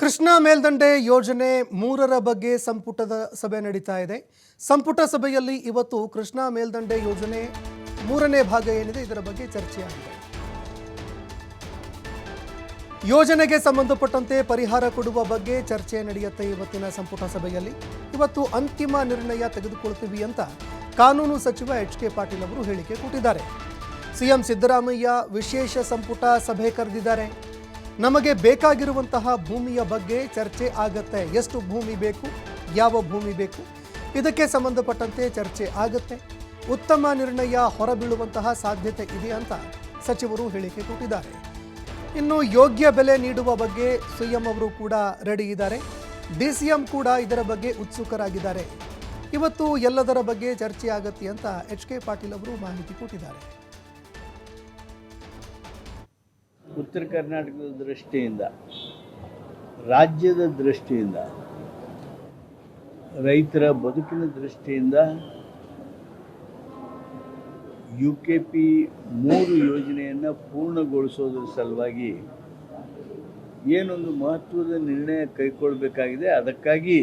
ಕೃಷ್ಣಾ ಮೇಲ್ದಂಡೆ ಯೋಜನೆ ಮೂರರ ಬಗ್ಗೆ ಸಂಪುಟದ ಸಭೆ ನಡೀತಾ ಇದೆ. ಸಂಪುಟ ಸಭೆಯಲ್ಲಿ ಇವತ್ತು ಕೃಷ್ಣಾ ಮೇಲ್ದಂಡೆ ಯೋಜನೆ ಮೂರನೇ ಭಾಗ ಏನಿದೆ ಇದರ ಬಗ್ಗೆ ಚರ್ಚೆಯಾಗಿದೆ. ಯೋಜನೆಗೆ ಸಂಬಂಧಪಟ್ಟಂತೆ ಪರಿಹಾರ ಕೊಡುವ ಬಗ್ಗೆ ಚರ್ಚೆ ನಡೆಯುತ್ತೆ ಇವತ್ತಿನ ಸಂಪುಟ ಸಭೆಯಲ್ಲಿ. ಇವತ್ತು ಅಂತಿಮ ನಿರ್ಣಯ ತೆಗೆದುಕೊಳ್ತೀವಿ ಅಂತ ಕಾನೂನು ಸಚಿವ ಎಚ್ ಕೆ ಪಾಟೀಲ್ ಅವರು ಹೇಳಿಕೆ ಕೊಟ್ಟಿದ್ದಾರೆ. ಸಿಎಂ ಸಿದ್ದರಾಮಯ್ಯ ವಿಶೇಷ ಸಂಪುಟ ಸಭೆ ಕರೆದಿದ್ದಾರೆ. ನಮಗೆ ಬೇಕಾಗಿರುವಂತಹ ಭೂಮಿಯ ಬಗ್ಗೆ ಚರ್ಚೆ ಆಗತ್ತೆ. ಎಷ್ಟು ಭೂಮಿ ಬೇಕು? ಯಾವ ಭೂಮಿ ಬೇಕು? ಇದಕ್ಕೆ ಸಂಬಂಧಪಟ್ಟಂತೆ ಚರ್ಚೆ ಆಗತ್ತೆ. ಉತ್ತಮ ನಿರ್ಣಯ ಹೊರಬೀಳುವಂತಹ ಸಾಧ್ಯತೆ ಇದೆ ಅಂತ ಸಚಿವರು ಹೇಳಿಕೆ ಕೊಟ್ಟಿದ್ದಾರೆ. ಇನ್ನು ಯೋಗ್ಯ ಬೆಲೆ ನೀಡುವ ಬಗ್ಗೆ ಸಿಎಂ ಅವರು ಕೂಡ ರೆಡಿ ಇದ್ದಾರೆ. ಡಿಸಿಎಂ ಕೂಡ ಇದರ ಬಗ್ಗೆ ಉತ್ಸುಕರಾಗಿದ್ದಾರೆ. ಇವತ್ತು ಎಲ್ಲದರ ಬಗ್ಗೆ ಚರ್ಚೆ ಆಗತ್ತೆ ಅಂತ ಎಚ್ ಕೆ ಪಾಟೀಲ್ ಅವರು ಮಾಹಿತಿ ಕೊಟ್ಟಿದ್ದಾರೆ. ಉತ್ತರ ಕರ್ನಾಟಕದ ದೃಷ್ಟಿಯಿಂದ, ರಾಜ್ಯದ ದೃಷ್ಟಿಯಿಂದ, ರೈತರ ಬದುಕಿನ ದೃಷ್ಟಿಯಿಂದ ಯು ಕೆ ಪಿ ಮೂರು ಯೋಜನೆಯನ್ನು ಪೂರ್ಣಗೊಳಿಸೋದ್ರ ಸಲುವಾಗಿ ಏನೊಂದು ಮಹತ್ವದ ನಿರ್ಣಯ ಕೈಗೊಳ್ಳಬೇಕಾಗಿದೆ ಅದಕ್ಕಾಗಿ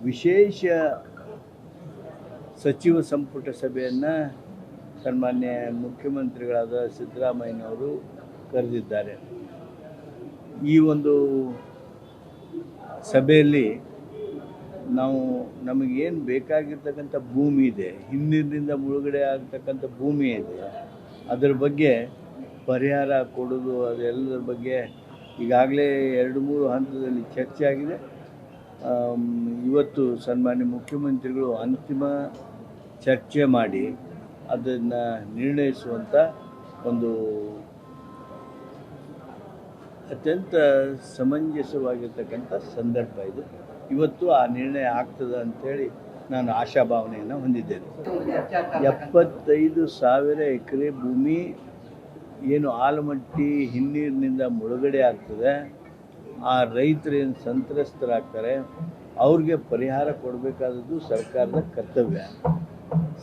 ವಿಶೇಷ ಸಚಿವ ಸಂಪುಟ ಸಭೆಯನ್ನು ಸನ್ಮಾನ್ಯ ಮುಖ್ಯಮಂತ್ರಿಗಳಾದ ಸಿದ್ದರಾಮಯ್ಯನವರು ಕರೆದಿದ್ದಾರೆ. ಈ ಒಂದು ಸಭೆಯಲ್ಲಿ ನಾವು ನಮಗೇನು ಬೇಕಾಗಿರ್ತಕ್ಕಂಥ ಭೂಮಿ ಇದೆ ಹಿಂದಿನಿಂದ ಮುಳುಗಡೆ ಆಗ್ತಕ್ಕಂಥ ಭೂಮಿ ಇದೆ, ಅದರ ಬಗ್ಗೆ ಪರಿಹಾರ ಕೊಡೋದು ಅದೆಲ್ಲದರ ಬಗ್ಗೆ ಈಗಾಗಲೇ ಎರಡು ಮೂರು ಹಂತದಲ್ಲಿ ಚರ್ಚೆ ಆಗಿದೆ. ಇವತ್ತು ಸನ್ಮಾನ್ಯ ಮುಖ್ಯಮಂತ್ರಿಗಳು ಅಂತಿಮ ಚರ್ಚೆ ಮಾಡಿ ಅದನ್ನು ನಿರ್ಣಯಿಸುವಂಥ ಒಂದು ಅತ್ಯಂತ ಸಮಂಜಸವಾಗಿರ್ತಕ್ಕಂಥ ಸಂದರ್ಭ ಇದು. ಇವತ್ತು ಆ ನಿರ್ಣಯ ಆಗ್ತದೆ ಅಂಥೇಳಿ ನಾನು ಆಶಾಭಾವನೆಯನ್ನು ಹೊಂದಿದ್ದೇನೆ. ಎಪ್ಪತ್ತೈದು ಸಾವಿರ ಎಕರೆ ಭೂಮಿ ಏನು ಆಲಮಟ್ಟಿ ಹಿನ್ನೀರಿನಿಂದ ಮುಳುಗಡೆ ಆಗ್ತದೆ. ಆ ರೈತರೇನು ಸಂತ್ರಸ್ತರಾಗ್ತಾರೆ, ಅವ್ರಿಗೆ ಪರಿಹಾರ ಕೊಡಬೇಕಾದದ್ದು ಸರ್ಕಾರದ ಕರ್ತವ್ಯ.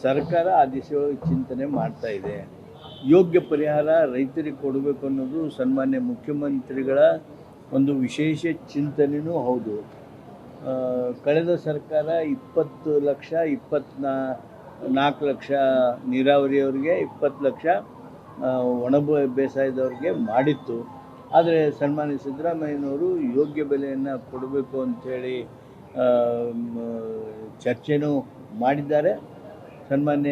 ಸರ್ಕಾರ ಆ ದಿಶೆಯೊಳಗೆ ಚಿಂತನೆ ಮಾಡ್ತಾ ಇದೆ. ಯೋಗ್ಯ ಪರಿಹಾರ ರೈತರಿಗೆ ಕೊಡಬೇಕು ಅನ್ನೋದು ಸನ್ಮಾನ್ಯ ಮುಖ್ಯಮಂತ್ರಿಗಳ ಒಂದು ವಿಶೇಷ ಚಿಂತನೆಯೂ ಹೌದು. ಕಳೆದ ಸರ್ಕಾರ ಇಪ್ಪತ್ತು ಲಕ್ಷ, ಇಪ್ಪತ್ನಾ, ನಾಲ್ಕು ಲಕ್ಷ ನೀರಾವರಿಯವರಿಗೆ, ಇಪ್ಪತ್ತು ಲಕ್ಷ ಒಣ ಬೇಸಾಯದವ್ರಿಗೆ ಮಾಡಿತ್ತು. ಆದರೆ ಸನ್ಮಾನ್ಯ ಸಿದ್ದರಾಮಯ್ಯನವರು ಯೋಗ್ಯ ಬೆಲೆಯನ್ನು ಕೊಡಬೇಕು ಅಂಥೇಳಿ ಚರ್ಚೆನೂ ಮಾಡಿದ್ದಾರೆ. ಸನ್ಮಾನ್ಯ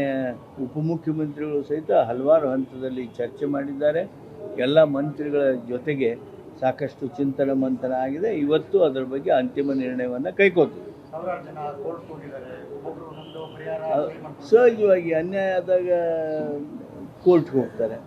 ಉಪಮುಖ್ಯಮಂತ್ರಿಗಳು ಸಹಿತ ಹಲವಾರು ಹಂತದಲ್ಲಿ ಚರ್ಚೆ ಮಾಡಿದ್ದಾರೆ. ಎಲ್ಲ ಮಂತ್ರಿಗಳ ಜೊತೆಗೆ ಸಾಕಷ್ಟು ಚಿಂತನ ಮಂಥನ ಆಗಿದೆ. ಇವತ್ತು ಅದರ ಬಗ್ಗೆ ಅಂತಿಮ ನಿರ್ಣಯವನ್ನು ಕೈಕೋತು ಸಹಜವಾಗಿ ಅನ್ಯಾಯ ಆದಾಗ ಕೋರ್ಟ್ಗೆ ಹೋಗ್ತಾರೆ